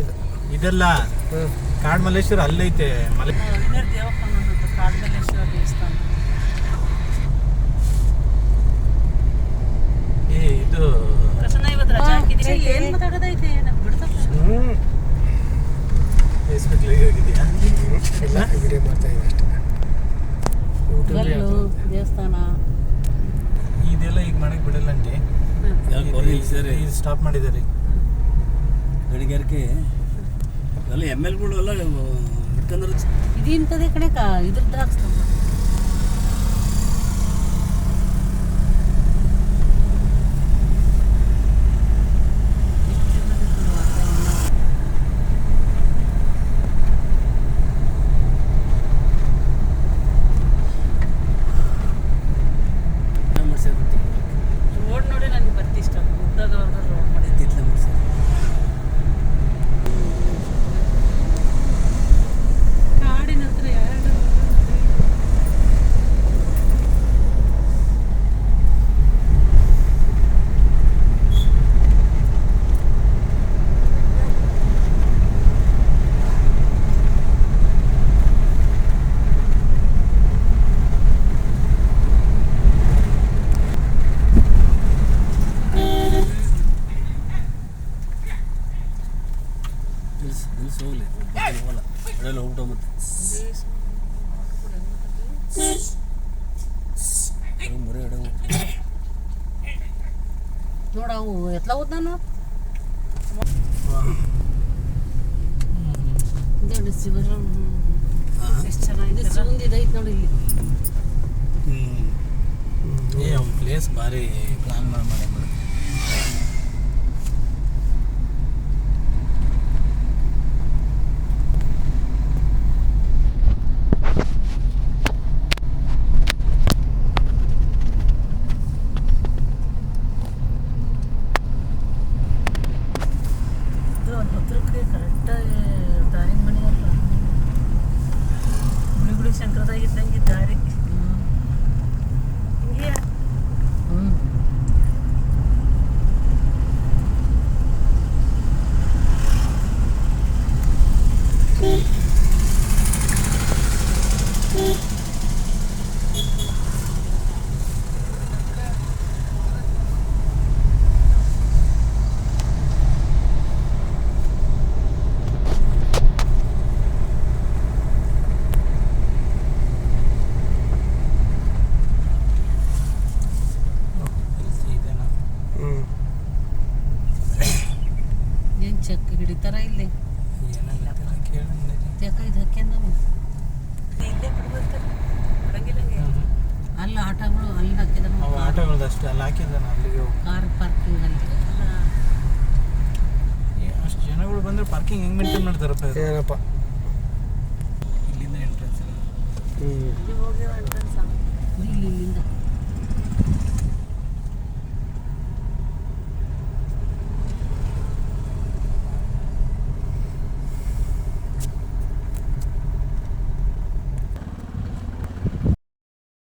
ಇದು ಇದೆಲ್ಲ ಕಾಡ್ಮಲ್ಲೇಶ್ವರ ಅಲ್ಲೈತೆ ಮಲೆ ಕಾಡಮಲ್ಲೇಶ್ವರ ದೇವಸ್ಥಾನ ಏ ಇದು ಫೇಸ್ಬುಕ್ಲಿಗೆ ಹೋಗಿದ್ಯಾ ವಿಡಿಯೋ ಮಾಡ್ತಾ ಇದ್ದೀನಿ ಅಷ್ಟೇ. ಯೂಟ್ಯೂಬ್ ದೇವಸ್ಥಾನ. ಇದೆಲ್ಲ ಈಗ ಮಾಡಕ್ ಬಿಡಲ್ಲ ಅಂಟಿ ಸ್ಟಾಪ್ ಮಾಡಿದ್ದಾರೆ. ಗಣಿಗಾರಿಕೆ ಎಲ್ಲ ಎಂ ಎಲ್ಗಳು ಎಲ್ಲ ಹಿಡ್ಕೊಂಡ್ರೆ. ಇದಿಂತದೇ ಕಡೆ ಇದ್ರದ್ದು ಇದ್ರ ಮಾಡ್ಸ್ಯಾರ ನಿಲ್ಸ್ ನಿಲ್ಸ್ ಹೋಗ್ಲಿ ಬರ್ತೀನಿ ಹೋಗಲ್ಲ ಎಡೆಲ್ಲ ಹೋಗ್ಬಿಟ್ಟು ಮತ್ತೆ ಎಡೆ ಮರೆ ಎಡೆ ಹೋಗ್ಬಿಟ್ಟು ನೋಡ ಅವು ಎತ್ಲ ಹೋದ್ ನಾನು ದೊಡ್ಡ ಶಿವರಾಮ್ ಎಷ್ಟು ಚೆನ್ನಾಗಿದೆ ಶಿವಂದಿದ ಐತೆ ನೋಡಿ ಇಲ್ಲಿ ಏ ಅವ್ನ ಪ್ಲೇಸ್ ಭಾರಿ ಪ್ಲಾನ್ ಮಾಡಿ ಮಾಡಿ ചെക്ക് കിടിത്തറയില്ലേ ಅವು ಅಲ್ಲಿ ಅಲ್ಲಿ ನಾನು ಅಲ್ಲಿಗೆ ಹೋಗಿ ಕಾರ್ ಪಾರ್ಕಿಂಗ್ ಅಲ್ಲಿ. ಅಷ್ಟು ಜನಗಳು ಬಂದರೆ ಪಾರ್ಕಿಂಗ್ ಹೆಂಗೆ ಮೇಂಟೈನ್ ಮಾಡ್ತಾರಪ್ಪ? ಏನಪ್ಪ? ಇಲ್ಲಿಂದ ಎಂಟ್ರೆನ್ಸ್ ಹ್ಞೂ? ಇಲ್ಲಿ ಇಲ್ಲಿಂದ.